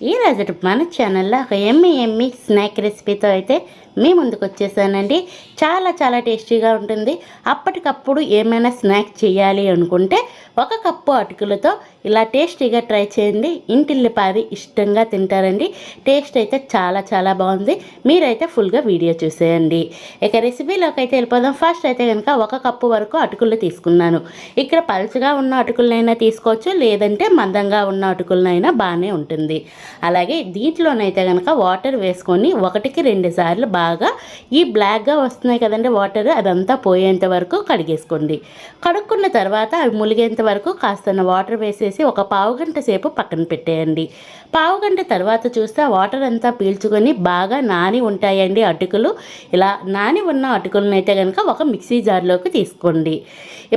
ఈరోజు మన ఛానల్లో ఒక ఎమ్మి ఎమ్మి స్నాక్ రెసిపీతో అయితే మీ ముందుకు వచ్చేసానండి. చాలా చాలా టేస్టీగా ఉంటుంది. అప్పటికప్పుడు ఏమైనా స్నాక్ చేయాలి అనుకుంటే ఒక కప్పు అటుకులతో ఇలా టేస్టీగా ట్రై చేయండి. ఇంటిల్లిపాది ఇష్టంగా తింటారండి. టేస్ట్ అయితే చాలా చాలా బాగుంది. మీరైతే ఫుల్గా వీడియో చూసేయండి. ఇక రెసిపీలోకి అయితే వెళ్ళిపోదాం. ఫస్ట్ అయితే కనుక ఒక కప్పు వరకు అటుకులు తీసుకున్నాను. ఇక్కడ పలుచగా ఉన్న అటుకులనైనా తీసుకోవచ్చు. లేదంటే మందంగా ఉన్న అటుకులనైనా బాగానే ఉంటుంది. అలాగే దీంట్లోనైతే కనుక వాటర్ వేసుకొని ఒకటికి రెండు సార్లు బాగా ఈ బ్లాక్గా వస్తున్నాయి కదండి వాటర్ అదంతా పోయేంత వరకు కడిగేసుకోండి. కడుక్కున్న తర్వాత అవి ములిగేంత వరకు కాస్త వాటర్ వేసేసి ఒక పావు గంట సేపు పక్కన పెట్టేయండి. పావు గంట తర్వాత చూస్తే వాటర్ అంతా పీల్చుకొని బాగా నాని ఉంటాయండి అటుకులు. ఇలా నాని ఉన్న అటుకులను అయితే కనుక ఒక మిక్సీ జార్లోకి తీసుకోండి.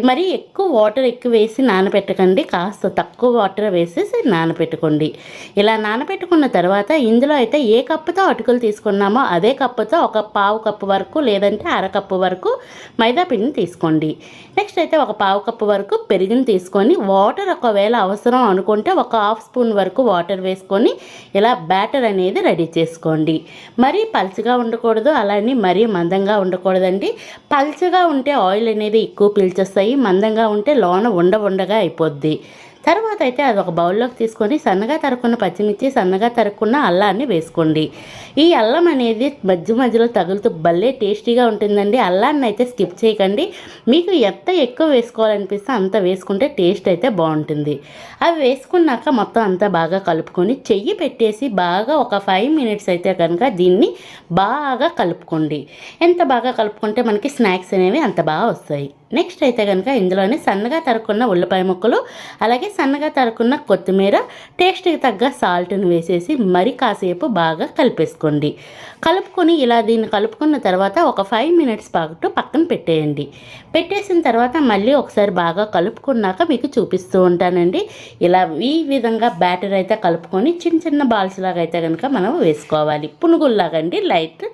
మరి ఎక్కువ వాటర్ ఎక్కువ వేసి నానబెట్టకండి కాస్త తక్కువ వాటర్ వేసేసి నానబెట్టుకోండి ఇలా నానబెట్టుకున్న తర్వాత ఇందులో అయితే ఏ కప్పుతో అటుకులు తీసుకున్నామో అదే కప్పుతో ఒక పావు కప్పు వరకు లేదంటే అరకప్పు వరకు మైదా పిండిని తీసుకోండి. నెక్స్ట్ అయితే ఒక పావు కప్పు వరకు పెరుగుని తీసుకొని వాటర్ ఒకవేళ అవసరం అనుకుంటే ఒక హాఫ్ స్పూన్ వరకు వాటర్ వేసుకొని ఇలా బ్యాటర్ అనేది రెడీ చేసుకోండి. మరీ పలుచగా ఉండకూడదు అలానే మరీ మందంగా ఉండకూడదండి. పలుచగా ఉంటే ఆయిల్ అనేది ఎక్కువ పీల్చేస్తాయి మందంగా ఉంటే లోన ఉండ ఉండగా అయిపోద్ది. తర్వాత అయితే అది ఒక బౌల్లోకి తీసుకొని సన్నగా తరుక్కున్న పచ్చిమిర్చి సన్నగా తరుక్కున్న అల్లాన్ని వేసుకోండి. ఈ అల్లం అనేది మధ్య మధ్యలో తగులుతూ భలే టేస్టీగా ఉంటుందండి. అల్లాన్ని అయితే స్కిప్ చేయకండి. మీకు ఎంత ఎక్కువ వేసుకోవాలనిపిస్తే అంత వేసుకుంటే టేస్ట్ అయితే బాగుంటుంది. అవి వేసుకున్నాక మొత్తం అంతా బాగా కలుపుకొని చెయ్యి పెట్టేసి బాగా ఒక ఫైవ్ మినిట్స్ అయితే కనుక దీన్ని బాగా కలుపుకోండి. ఎంత బాగా కలుపుకుంటే మనకి స్నాక్స్ అనేవి అంత బాగా వస్తాయి. నెక్స్ట్ అయితే కనుక ఇందులోనే సన్నగా తరుక్కున్న ఉల్లిపాయ ముక్కలు అలాగే సన్నగా తరుక్కున్న కొత్తిమీర టేస్ట్కి తగ్గ సాల్ట్ని వేసేసి మరి కాసేపు బాగా కలిపేసుకోండి. కలుపుకొని ఇలా దీన్ని కలుపుకున్న తర్వాత ఒక ఫైవ్ మినిట్స్ పాటు పక్కన పెట్టేయండి. పెట్టేసిన తర్వాత మళ్ళీ ఒకసారి బాగా కలుపుకున్నాక మీకు చూపిస్తూ ఉంటానండి. ఇలా ఈ విధంగా బ్యాటర్ అయితే కలుపుకొని చిన్న చిన్న బాల్స్ లాగా అయితే కనుక మనం వేసుకోవాలి. పునుగుల్లాగా అండి లైట్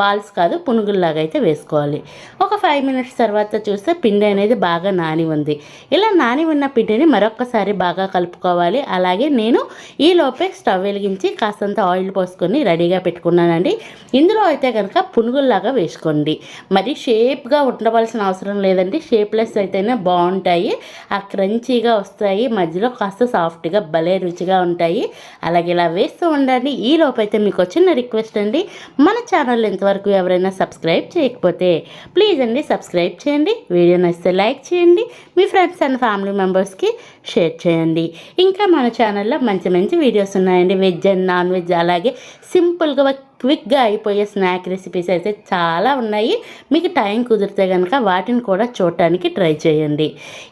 బాల్స్ కాదు పునుగుల్లాగా అయితే వేసుకోవాలి. ఒక ఫైవ్ మినిట్స్ తర్వాత చూస్తే పిండి అనేది బాగా నాని ఉంది. ఇలా నాని ఉన్న పిండిని మరొకసారి బాగా కలుపుకోవాలి. అలాగే నేను ఈ లోపే స్టవ్ వెలిగించి కాస్తంత ఆయిల్ పోసుకొని రెడీగా పెట్టుకున్నానండి. ఇందులో అయితే కనుక పునుగుల్లాగా వేసుకోండి. మరి షేప్గా ఉండవలసిన అవసరం లేదండి. షేప్లెస్ అయితేనే బాగుంటాయి. ఆ క్రంచీగా వస్తాయి. మధ్యలో కాస్త సాఫ్ట్గా భలే రుచిగా ఉంటాయి. అలాగే ఇలా వేస్తూ ఉండండి. ఈ లోపైతే మీకు వచ్చిన రిక్వెస్ట్ అండి. మన ఛానల్ ఇంతవరకు ఎవరైనా సబ్స్క్రైబ్ చేయకపోతే ప్లీజ్ అండి సబ్స్క్రైబ్ చేయండి. వీడియో నచ్చితే లైక్ చేయండి మీ ఫ్రెండ్స్ అండ్ ఫ్యామిలీ మెంబర్స్కి షేర్ చేయండి. ఇంకా మన ఛానల్లో మంచి మంచి వీడియోస్ ఉన్నాయండి. వెజ్ అండ్ నాన్ వెజ్ అలాగే సింపుల్గా క్విక్గా అయిపోయే స్నాక్ రెసిపీస్ అయితే చాలా ఉన్నాయి. మీకు టైం కుదిరితే కనుక వాటిని కూడా చూడటానికి ట్రై చేయండి.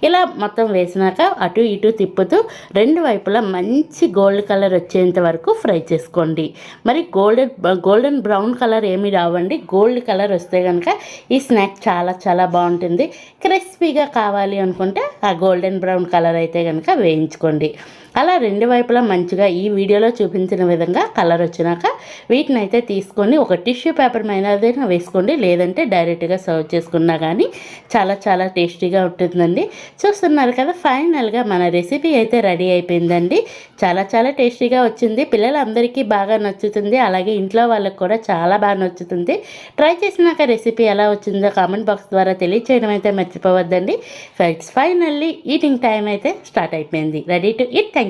ఇలా మొత్తం వేసినాక అటు ఇటు తిప్పుతూ రెండు వైపులా మంచి గోల్డ్ కలర్ వచ్చేంత వరకు ఫ్రై చేసుకోండి. మరి గోల్డెన్ గోల్డెన్ బ్రౌన్ కలర్ ఏమి రావండి. గోల్డ్ కలర్ వస్తే కనుక ఈ స్నాక్ చాలా చాలా బాగుంటుంది. క్రిస్పీగా కావాలి అనుకుంటే ఆ గోల్డెన్ బ్రౌన్ కలర్ అయితే కనుక వేయించుకోండి. అలా రెండు వైపులా మంచిగా ఈ వీడియోలో చూపించిన విధంగా కలర్ వచ్చినాక వీటిని అయితే తీసుకొని ఒక టిష్యూ పేపర్ మీద వేసుకోండి. లేదంటే డైరెక్ట్గా సర్వ్ చేసుకున్నా కానీ చాలా చాలా టేస్టీగా ఉంటుందండి. చూస్తున్నారు కదా ఫైనల్గా మన రెసిపీ అయితే రెడీ అయిపోయిందండి. చాలా చాలా టేస్టీగా వచ్చింది. పిల్లలందరికీ బాగా నచ్చుతుంది. అలాగే ఇంట్లో వాళ్ళకి కూడా చాలా బాగా నచ్చుతుంది. ట్రై చేసినాక రెసిపీ ఎలా వచ్చిందో కామెంట్ బాక్స్ ద్వారా తెలియచేయడం అయితే మర్చిపోవద్దండి. ఫ్రెండ్స్ ఫైనల్లీ ఈటింగ్ టైం అయితే స్టార్ట్ అయిపోయింది. Ready to eat thank